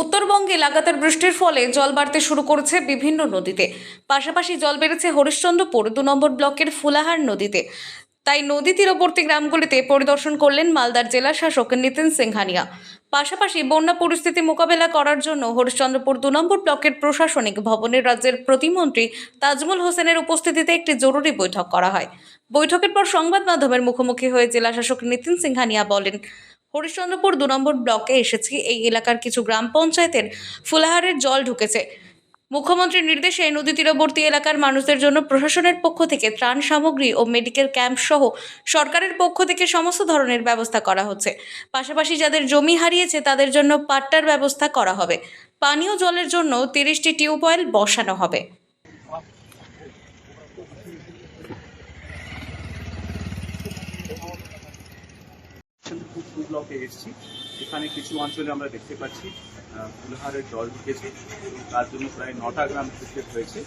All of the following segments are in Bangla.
উত্তরবঙ্গে লাগাতার বৃষ্টির ফলে জল বাড়তে শুরু করেছে বিভিন্ন নদীতে। পাশাপাশি জল বেড়েছে হরিশ্চন্দ্রপুর, দু নম্বর ব্লকের ফুলাহার নদীতে। তাই নদী তীরবর্তী গ্রামগুলিতে পরিদর্শন করলেন মালদার জেলা শাসক নিতিন সিংহানিয়া। পাশাপাশি বন্যা পরিস্থিতি মোকাবেলা করার জন্য হরিশ্চন্দ্রপুর, দু নম্বর ব্লকের প্রশাসনিক ভবনের রাজ্যের প্রতিমন্ত্রী তাজমুল হোসেনের উপস্থিতিতে একটি জরুরি বৈঠক করা হয়। বৈঠকের পর সংবাদ মাধ্যমের মুখোমুখি হয়ে জেলা শাসক নিতিন সিংহানিয়া বলেন হরিশ্চন্দ্রপুর দু নম্বর ব্লকে এসেছি। এই এলাকার কিছু গ্রাম পঞ্চায়েতের ফুলাহারের জল ঢুকেছে। মুখ্যমন্ত্রীর নির্দেশে নদী তীরবর্তী এলাকার মানুষদের জন্য প্রশাসনের পক্ষ থেকে ত্রাণ সামগ্রী ও মেডিকেল ক্যাম্প সহ সরকারের পক্ষ থেকে সমস্ত ধরনের ব্যবস্থা করা হচ্ছে। পাশাপাশি যাদের জমি হারিয়েছে তাদের জন্য পাট্টার ব্যবস্থা করা হবে। পানীয় জলের জন্য তিরিশটি টিউবওয়েল বসানো হবে। টু ব্লকে এসেছি। এখানে কিছু অঞ্চলে আমরা দেখতে পাচ্ছি ফুলহারের জল ঢুকেছে। তার জন্য প্রায় নটা গ্রাম ক্ষেত্রে হয়েছে।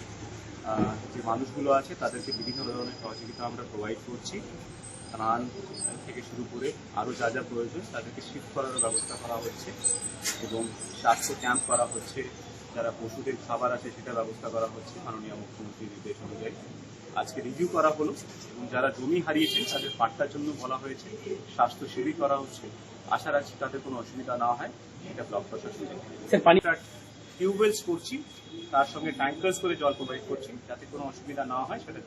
যে মানুষগুলো আছে, তাদেরকে বিভিন্ন ধরনের সহযোগিতা আমরা প্রোভাইড করছি। ত্রাণ থেকে শুরু করে আরও যা যা প্রয়োজন, তাদেরকে শিফট করার ব্যবস্থা করা হচ্ছে এবং স্বাস্থ্য ক্যাম্প করা হচ্ছে। যারা পশুদের খাবার আছে সেটা ব্যবস্থা করা হচ্ছে। মাননীয় মুখ্যমন্ত্রী আজকে রিভিউ করা হলো এবং যারা জমি হারিয়েছেন তাদের পাট্টার জন্য বলা হয়েছে স্বাস্থ্য শিবির করা হচ্ছে। আশা রাখছি তাদের কোনো অসুবিধা না হয়। এটা ব্লক প্রশাসন পানি টিউবওয়েলস করছি তার সঙ্গে ট্যাঙ্কার্স করে জল প্রোভাইড করছি। যাতে কোনো অসুবিধা না হয় সেটা।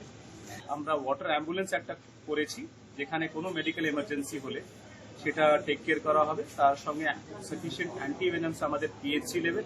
আমরা ওয়াটার অ্যাম্বুলেন্স একটা করেছি যেখানে কোনো মেডিকেল এমার্জেন্সি হলে সেটা টেক কেয়ার করা হবে। তার সঙ্গে সাফিসিয়েন্ট অ্যান্টি ভেনামস আমাদের পিএইচসি লেভেল